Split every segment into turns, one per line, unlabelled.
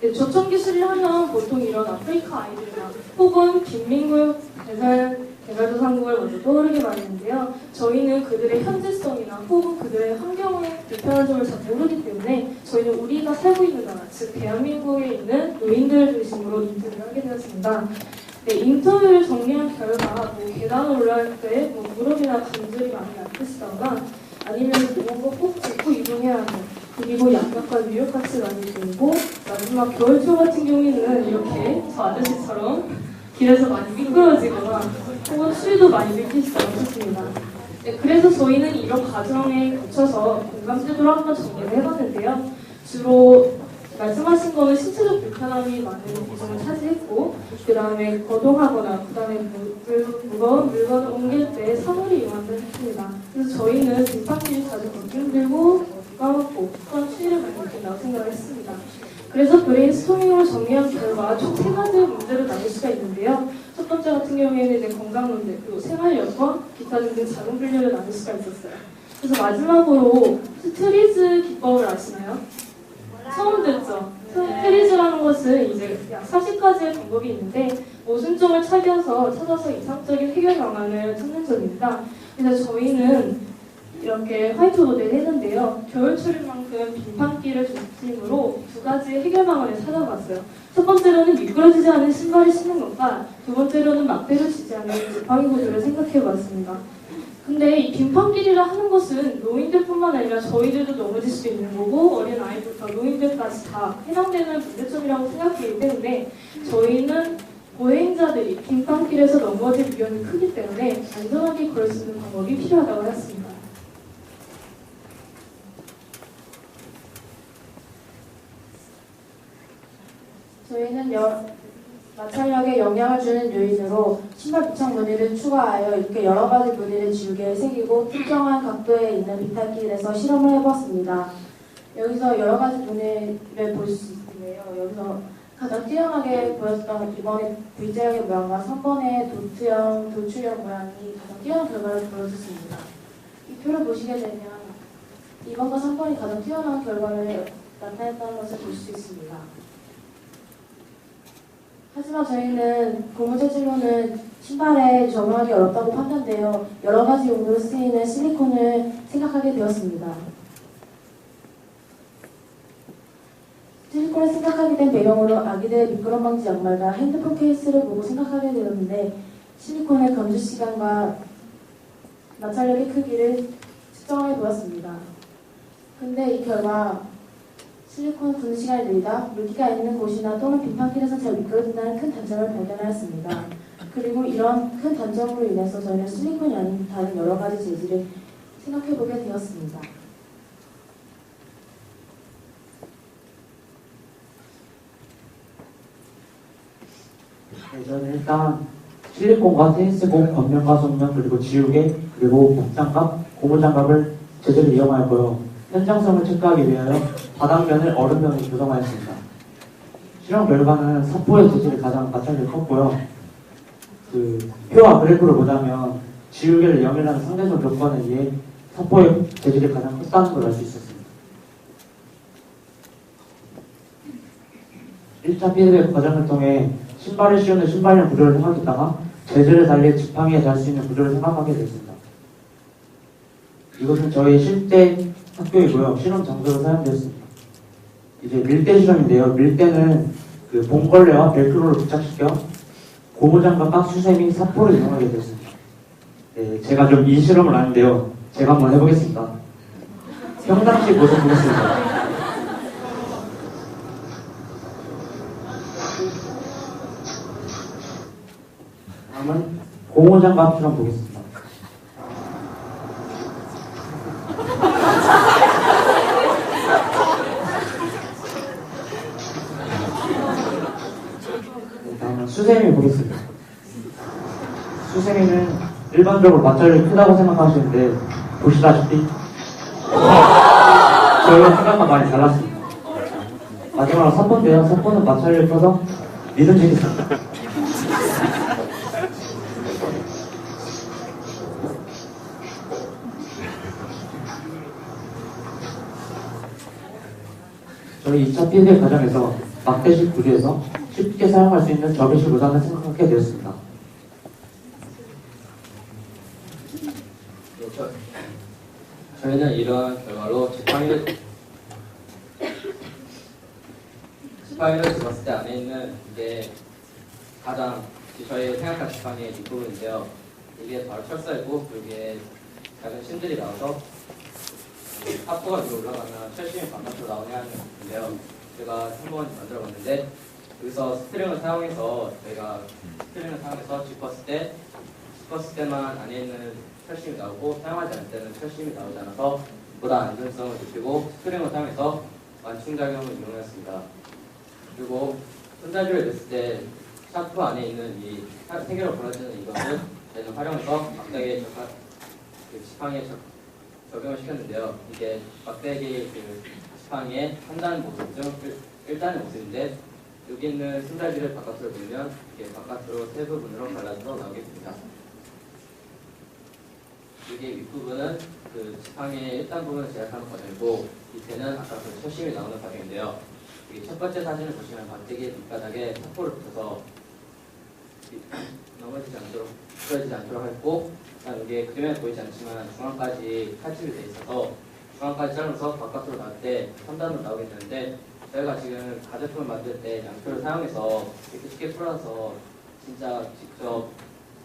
네, 적정 기술이 하면 보통 이런 아프리카 아이들이나 혹은 빈민국 개발, 개발도상국을 먼저 떠오르게 마련인데요. 저희는 그들의 현지성이나 혹은 그들의 환경의 불편한 점을 잘 모르기 때문에 저희는 우리가 살고 있는 나라, 즉 대한민국에 있는 노인들 중심으로 인터뷰를 하게 되었습니다. 네, 인터뷰를 정리한 결과 뭐 계단을 올라갈 때 뭐 무릎이나 관절이 많이 아프시다거나 아니면 무언가 꼭 짚고 이동해야 하는 그리고 양력과 뉴욕같이 많이 들고 마지막 겨울철 같은 경우에는 이렇게 저 아저씨처럼 길에서 많이 미끄러지거나 혹은 추위도 많이 느낄 수 없었습니다. 네, 그래서 저희는 이런 과정에 거쳐서 공감제도를 한번 정리를 해봤는데요. 주로 말씀하신 거는 신체적 불편함이 많은 비중을 차지했고 그 다음에 거동하거나 그 다음에 무거운 물건을 옮길 때 사물을 이용한다고 했습니다. 그래서 저희는 뒷바퀴를 자주 걷기 힘들고 추위를 많이 느낀다고 생각을 했습니다. 그래서 브레인스토밍으로 정리한 결과 총 세 가지 문제로 나눌 수가 있는데요. 첫 번째 같은 경우에는 이제 건강 문제, 그리고 생활 여건, 기타 등등 작은 분류를 나눌 수가 있었어요. 그래서 마지막으로 스트리즈 기법을 아시나요? 처음 듣죠? 스트리즈라는 것은 이제 약 40가지의 방법이 있는데 모순점을 찾아서 찾아서 이상적인 해결 방안을 찾는 점입니다. 그래서 저희는 이렇게 화이트보드를 했는데요. 겨울철인 만큼 빙판길을 중심으로 두 가지 해결 방안을 찾아봤어요. 첫 번째로는 미끄러지지 않은 신발을 신는 것과 두 번째로는 막대를 치지 않은 지팡이 구조를 생각해봤습니다. 근데 이 빙판길이라 하는 것은 노인들뿐만 아니라 저희들도 넘어질 수 있는 거고 어린 아이부터 노인들까지 다 해당되는 문제점이라고 생각하기 때문에 저희는 보행자들이 빙판길에서 넘어질 위험이 크기 때문에 안전하게 걸을 수 있는 방법이 필요하다고 했습니다.
저희는 여, 마찰력에 영향을 주는 요인으로 신발 부착 무늬를 추가하여 이렇게 여러 가지 무늬를 지우개에 새기고 특정한 각도에 있는 비탈길에서 실험을 해봤습니다. 여기서 여러 가지 무늬를 볼 수 있는데요. 여기서 가장 뛰어나게 보였던 이번에 V자형의 모양과 3번의 도트형, 도출형 모양이 가장 뛰어난 결과를 보여줬습니다. 이 표를 보시게 되면 2번과 3번이 가장 뛰어난 결과를 나타냈다는 것을 볼 수 있습니다. 하지만 저희는 고무 재질로는 신발에 적용하기 어렵다고 판단되어 여러 가지 용도로 쓰이는 실리콘을 생각하게 되었습니다. 실리콘을 생각하게 된 배경으로 아기들의 미끄럼 방지 양말과 핸드폰 케이스를 보고 생각하게 되었는데 실리콘의 건조 시간과 마찰력의 크기를 측정해 보았습니다. 근데 이 결과 실리콘 시간이 늘다 물기가 있는 곳이나 또는 빙판길에서 잘 미끄러진다는 큰 단점을 발견하였습니다. 그리고 이런 큰 단점으로 인해서 저희는 실리콘이 아닌 다른 여러 가지 재질을 생각해보게 되었습니다.
네, 저는 일단 실리콘과 테니스공, 겉면과 속면, 그리고 지우개, 그리고 목장갑, 고무장갑을 제대로 이용하였고요. 현장성을 체크하기 위하여 바닥면을 얼음면으로 조성하였습니다. 실험 결과는 사포의 재질이 가장 마찰력이 컸고요. 그 표와 그래프를 보자면 지우개를 0이라는 상대적 조건에 의해 사포의 재질이 가장 컸다는 걸 알 수 있었습니다. 1차 피드백 과정을 통해 신발을 씌우는 신발용 구조를 생각했다가 재질을 달리 지팡이에 달 수 있는 구조를 생각하게 됐습니다. 이것은 저희 실제 학교이고요. 실험 장소로 사용되었습니다. 이제 밀대 실험인데요. 밀대는 그 봉걸레와 벨크로를 부착시켜 고무장갑과 수세미, 사포를 이용하게 됐습니다. 네, 제가 좀 이 실험을 아는데요. 제가 한번 해보겠습니다. 평상시 모습 보겠습니다. 다음은 고무장갑 실험 보겠습니다. 다음은 수세미 보겠습니다. 수세미는 일반적으로 마찰이 크다고 생각하시는데 보시다시피 저희가 생각과 많이 달랐습니다. 마지막으로 석본인데요. 석본은 마찰이 커서 믿음직했습니다. 저희 2차 피해 과정에서 막대식 구리에서 쉽게 사용할 수 있는 접이식 의상을 생각하게 되었습니다.
네, 저, 저희는 이러한 결과로 지팡이를 지팡이를 집었을 때 안에 있는 이게 가장 저희 생각한 지팡이의 뒷부분인데요. 이게 바로 철사이고 여기에 작은 심들이 나와서 합부가 위로 올라가면 철심이 바깥으로 나오냐는 건데요. 제가 한번 만들어 봤는데 여기서 스트링을 사용해서 저희가 스트링을 사용해서 짚었을 때 짚었을 때만 안에 있는 철심이 나오고 사용하지 않을 때는 철심이 나오지 않아서 보다 안전성을 높이고 스프링을 사용해서 완충작용을 이용했습니다. 그리고 손자주를 냈을 때 샤프 안에 있는 이 세 개로 벌어지는 이것을 저희는 활용해서 막대기에 적합, 그 지팡이에 적, 적용을 시켰는데요. 이게 막대기 그 지팡이의 3단 모습 중 1, 단의 모습인데 여기 있는 손자지를 바깥으로 밀면 이게 바깥으로 세 부분으로 갈라져서 나오게 됩니다. 이게 윗부분은 그 지팡이의 1단 부분을 제작하는 과정이고 밑에는 아까 그 철심이 나오는 과정인데요. 이게 첫 번째 사진을 보시면 막대기 밑바닥에 탁포를 붙여서 이- 넘어지지 않도록 부러지지 않도록 했고 그다음 그림에 보이지 않지만 중앙까지 칼집이 돼 있어서 중앙까지 자르면서 바깥으로 나올 때 3단으로 나오게 되는데 저희가 지금 가제품을 만들 때 양초를 사용해서 이렇게 쉽게 풀어서 진짜 직접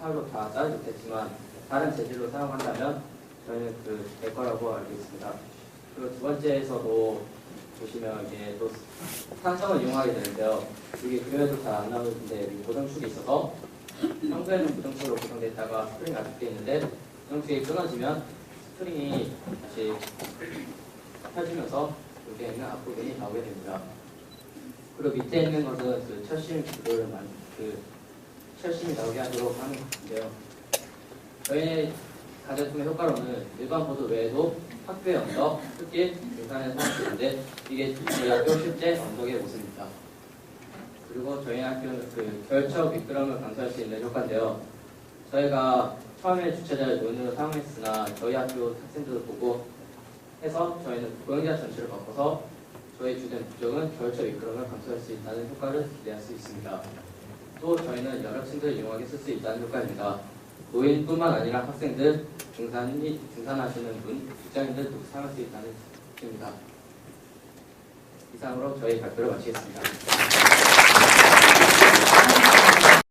칼로 다 자르지 못했지만 다른 재질로 사용한다면 저희는 그 될 거라고 알고 있습니다. 그리고 두 번째에서도 보시면 이게 또 탄성을 이용하게 되는데요. 이게 그림에도 잘 안 나오는데 고정축이 있어서 평소에는 고정축으로 고정돼 있다가 스프링이 아직돼 있는데 고정축이 끊어지면 스프링이 다시 펴지면서 여기에 있는 앞부분이 나오게 됩니다. 그리고 밑에 있는 것은 그 철심 구조를 만, 그 철심이 나오게 하도록 하는 건데요. 저희의 가제품의 효과로는 일반 보드 외에도 학교의 언덕, 흙길, 등산에 사용되는데 이게 저희 학교 실제 언덕의 모습입니다. 그리고 저희 학교는 그 결척 미끄럼을 감소할 수 있는 효과인데요. 저희가 처음에 주차자를 논으로 사용했으나 저희 학교 학생들을 보고 해서 저희는 고용자 전체를 바꿔서 저희 주된 목적은 결척 미끄럼을 감소할 수 있다는 효과를 기대할 수 있습니다. 또 저희는 여러 층들을 이용하게 쓸 수 있다는 효과입니다. 노인뿐만 아니라 학생들, 등산이, 등산하시는 분, 직장인들도 사용할 수 있다는 뜻입니다. 이상으로 저희 발표를 마치겠습니다.